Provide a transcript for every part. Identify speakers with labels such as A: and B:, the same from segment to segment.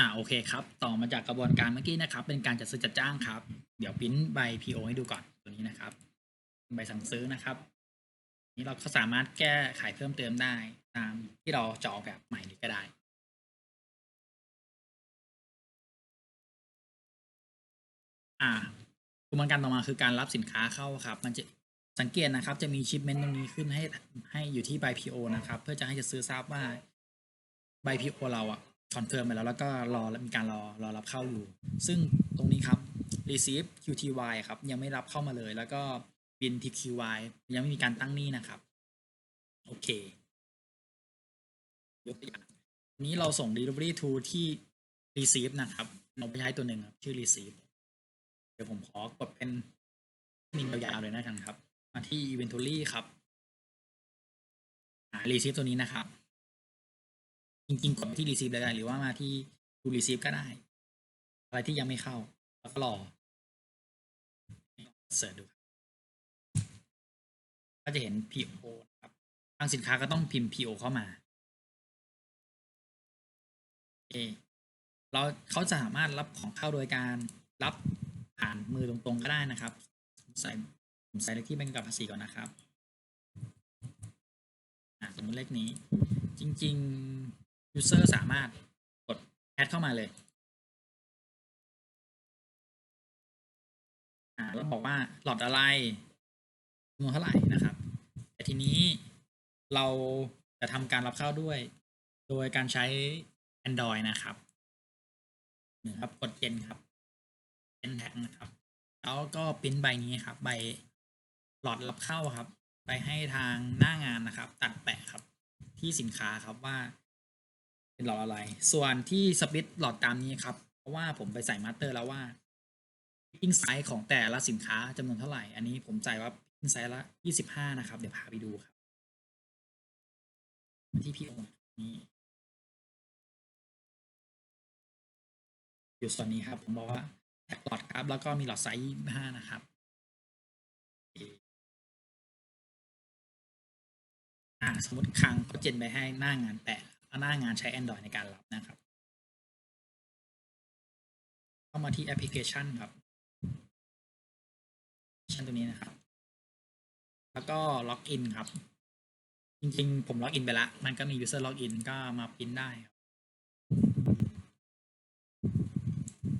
A: อ่าโอเคครับ ต่อมาจากกระบวนการเมื่อกี้นะครับ เป็นการจัดซื้อจัดจ้างครับ เดี๋ยวปริ้นใบ PO ให้ดูก่อนตัวนี้นะครับ ใบสั่งซื้อนะครับ นี้เราก็สามารถแก้ไขเพิ่มเติมได้ตามที่เราจะออกแบบใหม่นี้ก็ได้อ่ากระบวนการต่อมาคือการรับสินค้าเข้าครับ มันจะสังเกตนะครับ จะมีชิปเมนต์ตรงนี้ขึ้นให้ให้อยู่ที่ใบ PO นะครับ เพื่อจะให้จะซื้อทราบว่าใบ PO เราอะ คอนเฟิร์มไปแล้วแล้วก็รอมีการรอรอรับเข้าอยู่ ซึ่งตรงนี้ครับ receive QTY ครับ ยังไม่รับเข้ามาเลย แล้วก็ bin TQY ยังไม่มีการตั้งหนี้นะครับ โอเค ยกตัวอย่างนี้เราส่ง delivery to ที่ receive นะครับเราไปใช้ตัวหนึ่งครับ ชื่อ receive เดี๋ยวผมขอกดเป็นมินยาวๆเลยนะครับครับมาที่ inventory ครับหา receive ตัวนี้นะครับ จริงๆ กดที่ receive เลยได้หรือว่ามาที่ to receive ก็ได้ อะไรที่ยังไม่เข้า แล้วก็รอเสิร์ชดู ก็จะเห็น PO นะครับทางสินค้าก็ต้องพิมพ์ PO เข้ามาโอเคเราเขาจะสามารถรับของเข้าโดยการรับผ่านมือตรงๆก็ได้นะครับผมใส่ผมใส่เลขที่เป็นกับภาษีก่อนนะครับอะสมมติเลขนี้ จริง ๆ user สามารถกด add เข้ามาเลยอ่าแล้วบอกว่าหลอดอะไรจำนวนเท่าไหร่นะครับ แต่ทีนี้เราจะทำการรับเข้าด้วย โดยการใช้ Android นะครับนึ่งครับกดเ e n ครับ n tag นะครับ แล้วก็ปริ้นใบนี้ครับ ใบหลอดรับเข้าครับ ไปให้ทางหน้างานนะครับ ตัดแปะครับ ที่สินค้าครับว่า เป็นหลอดอะไร ส่วนที่สปิตหลอดตามนี้ครับ เพราะว่าผมไปใส่มาสเตอร์แล้วว่าปิ้งไซส์ของแต่ละสินค้าจำนวนเท่าไหร่ อันนี้ผมจ่ายว่าปิ้งไซส์ละยี่สิบห้านะครับ เดี๋ยวพาไปดูครับที่พี่โอนี่อยู่ส่วนนี้ครับ ผมบอกว่าแท็กหลอดครับ แล้วก็มีหลอดไซส์ยี่ห้านะครับอ่าสมมติคังเขาเจนไปให้หน้างานแปะ หน้างานใช้ Android ในการรับนะครับ เข้ามาที่แอปพลิเคชันครับชันตัวนี้นะครับ แล้วก็ล็อกอินครับ จริงๆ ผมล็อกอินไปแล้วมันก็มี user ล็อกอินก็มาพิมพ์ได้ครับ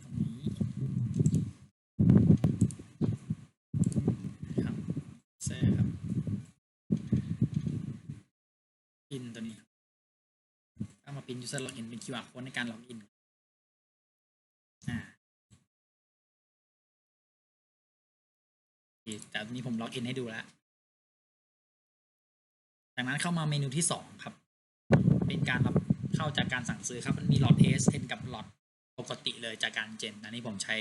A: ตรงนี้ครับเซครับอินตัวนี้ครับก็มาพิมพ์ user ล็อกอินเป็น QR code ในการล็อกอินแต่ตอนนี้ผมล็อกอินให้ดูแล้ว จากนั้นเข้ามาเมนูที่สองครับ เป็นการรับเข้าจากการสั่งซื้อครับ มันมีหลอด ASN กับหลอดปกติเลยจากการเจน อันนี้ผมใช้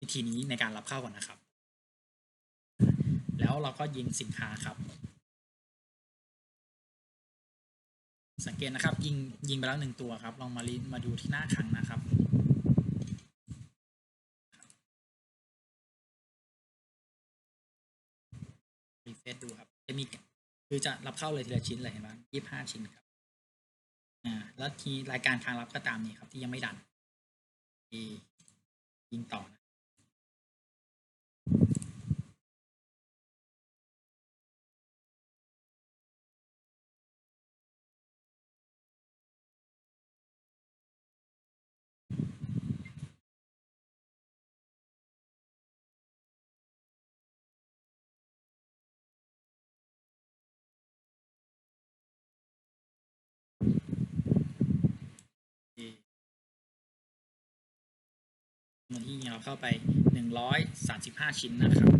A: วิธีนี้ในการรับเข้าก่อนนะครับ แล้วเราก็ยิงสินค้าครับ สังเกตนะครับ ยิงยิงไปแล้วหนึ่งตัวครับ ลองมาลีมาดูที่หน้าคลังนะครับ รีเฟซดูครับ จะมีคือจะรับเข้าเลยทีละชิ้นเลยเห็นไหมยี่ห้าชิ้นครับอ่าแล้วทีรายการค้างรับก็ตามนี้ครับ ที่ยังไม่ดันยิงต่อนะ มาที่เราเข้าไปหนึ่งร้อยสามสิบห้าชิ้นนะครับ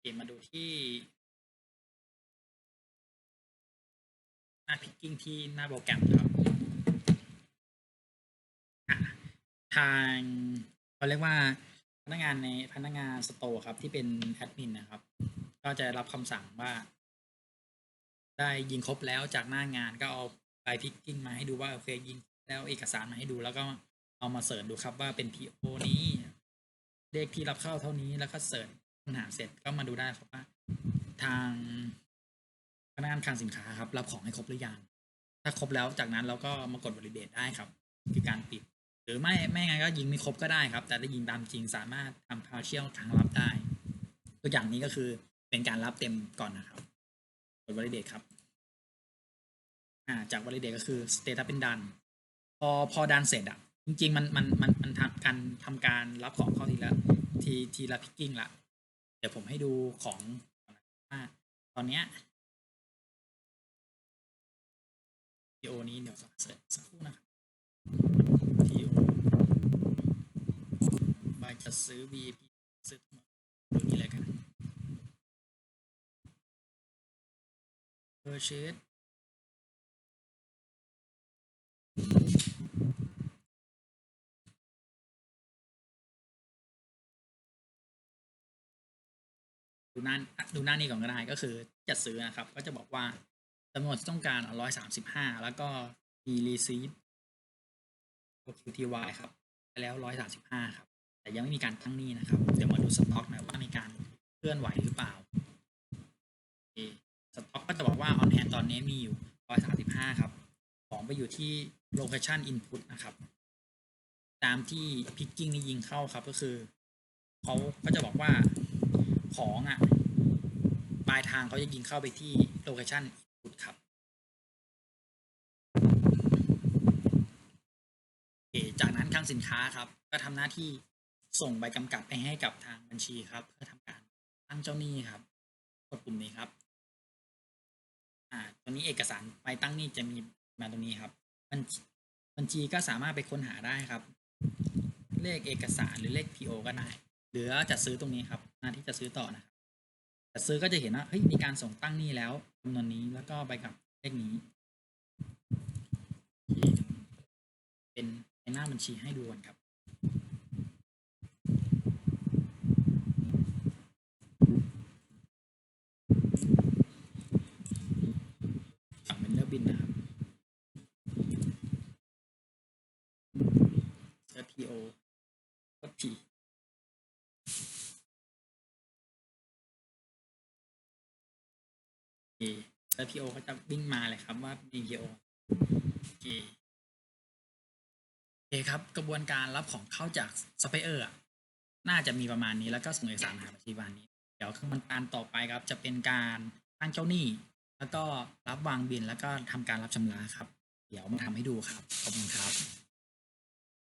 A: เกมมาดูที่หน้าพิกกิ้งที่หน้าโปรแกรมครับทางเขาเรียกว่าพนักงานในพนักงานสโตร์ครับที่เป็นแอดมินนะครับ ก็จะรับคำสั่งว่า ได้ยิงครบแล้วจากหน้างานก็เอาไปพิกกิ้งมาให้ดูว่าโอเคยิงแล้วเอกสารมาให้ดูแล้วก็ เอามาเสิร์ชดูครับว่าเป็น PO นี้เลขที่รับเข้าเท่านี้แล้วก็เสิร์ชปัญหาเสร็จก็มาดูได้ครับว่า ทางพนักงานคลังสินค้าครับ รับของให้ครบหรือยังถ้าครบแล้วจากนั้นเราก็มากด validate ได้ครับ คือการปิด หรือไม่ไม่งั้นก็ยิงไม่ครบก็ได้ครับ แต่ถ้ายิงตามจริงสามารถทำ partial ครั้งรับได้ ตัวอย่างนี้ก็คือเป็นการรับเต็มก่อนนะครับ กด validate ครับอ่าจาก validate ก็คือ status เป็นดัน พอพอดันเสร็จอะ จริง ๆ มันมันมันมันทำการทำการรับของเข้าทีละทีทีละพิกกิ้งละเดี๋ยวผมให้ดูของว่าตอนเนี้ยทีโอนี้เดี๋ยวสักสักครู่นะครับทีโอไปจะซื้อ VIP ซื้อทั้งหมดดูนี่เลยกัน purchase ดูหน้าดูหน้านี้ก่อนก็ได้ก็คือจัดซื้อนะครับ ก็จะบอกว่าจำนวนที่ต้องการร้อยสามสิบห้าแล้วก็มี receipt QTY ครับไปแล้วร้อยสามสิบห้าครับ แต่ยังไม่มีการตั้งหนี้นะครับ เดี๋ยวมาดูสต็อกหน่อยว่ามีการเคลื่อนไหวหรือเปล่าสต็อกก็จะบอกว่า on hand ตอนนี้มีอยู่ร้อยสามสิบห้าครับ ของไปอยู่ที่ location input นะครับ ตามที่ picking นี่ยิงเข้าครับก็คือเขาก็จะบอกว่า ของอะปลายทางเขาจะยิงเข้าไปที่ location input ครับโอเคจากนั้นคลังสินค้าครับ ก็ทำหน้าที่ส่งใบกำกับไปให้กับทางบัญชีครับ เพื่อทำการตั้งเจ้าหนี้ครับกดปุ่มนี้ครับ อ่าตัวนี้เอกสารใบตั้งหนี้จะมีมาตรงนี้ครับบัญชีบัญชีก็สามารถไปค้นหาได้ครับ เลขเอกสารหรือเลข PO ก็ได้ หรือจัดซื้อตรงนี้ครับ ที่จะซื้อต่อนะครับจัดซื้อก็จะเห็นว่าเฮ้ยมีการส่งตั้งนี้แล้วจำนวนนี้แล้วก็ไปกับเลขนี้ เป็นในหน้าบัญชีให้ดูก่อนครับฝั่งเป็นเลือกบินนะครับเลือก PO ก็ P โอเค แล้ว PO ก็จะวิ่งมาเลยครับว่ามี PO โอเคโอเคครับกระบวนการรับของเข้าจากซัพพลายเออร์น่าจะมีประมาณนี้แล้วก็ส่งเอกสารหาบัญชีบานนี้ เดี๋ยวขั้นตอนต่อไปครับ จะเป็นการตั้งเจ้าหนี้ แล้วก็รับวางบินแล้วก็ทำการรับชำระครับ เดี๋ยวมาทำให้ดูครับขอบคุณครับ